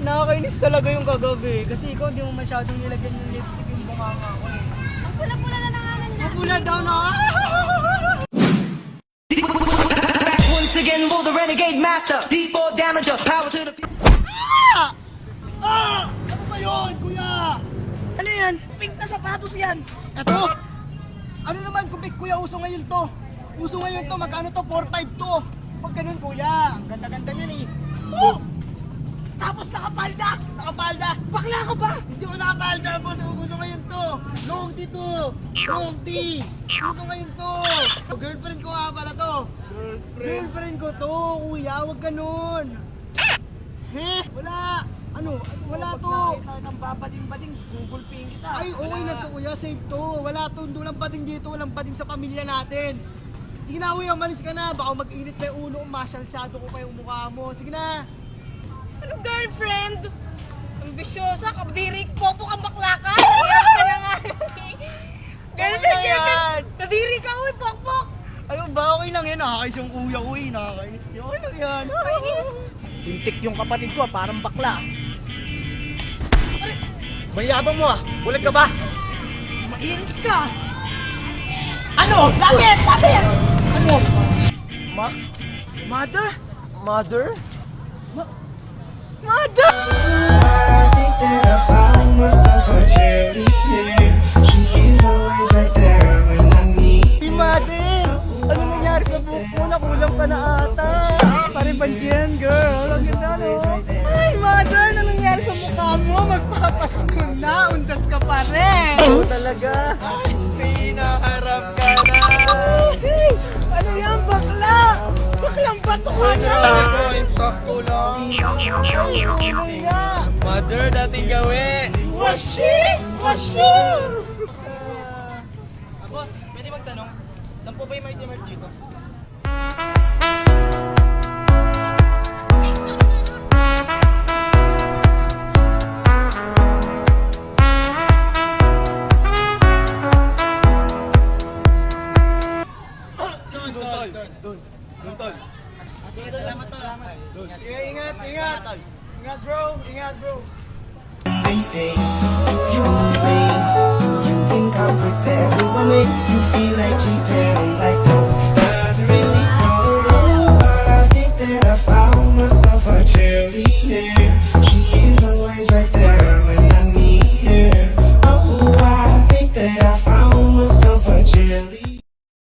nakakainis talaga yung kagabi. Kasi ikaw hindi mo masyadong nilagyan yung lipstick yung bunganga ko eh. Ang pula-pula na ng anan niya. Pula daw na. Once again for the renegade master. D4 damager, power to the people. Ah! Ano ba yun, kuya? Ano yan? Pink na sapatos yan. Eto. Ano naman kung pink, kuya, uso ngayon to. Uso ngayon to, magkano to? 4-5 to. Pag ganun, kuya, ang ganda-ganda niyan eh. Oh! Tapos nakapalda! Nakapalda! Bakla ka ba? Hindi ko nakapalda, boss. Uso ngayon to. Long tea to. Long tea. Uso ngayon to. Girlfriend ko nga pala to. Girlfriend ko to, kuya. Huwag ganun. He? Wala. Ano? Wala to. Nakita ng babading-bading, gugulping kita. Ay, okay na to kuya. Safe to. Wala to. Walang bading dito. Walang bading sa pamilya natin. Sige na kuya, malis ka na. Baka mag-init pa yung ulo ko. Masyalsyado ko pa yung mukha mo. Sige na. Ano girlfriend? Ambisyosa, kabdiri, popo kang bakla ka. Nangyari ka na nga. girlfriend, Okay na yan. girlfriend. Nadiri ka, uy, pokpok. Ano ba? Okay lang yan. Nakakais yung kuya ko eh. Nakakainis yun. Okay lang yan. Kainis. Lintik yung kapatid ko ah. Parang bakla. Aray! Mayabang mo ah. Bulag ka ba? Mainit ka. Ano? Lapit! Lapit! Ano? Ma? Mother? Mother? Ma? Magpapasko na. Undas ka pa rin. Oo talaga. Pinaharap ka Mother, dating gawi. Washi! Washi! Ah, boss, pwede magtanong? Saan po ba yung Mart dito? You say you me. You think I'm pretend. I make you feel like like really. I think that I found myself a.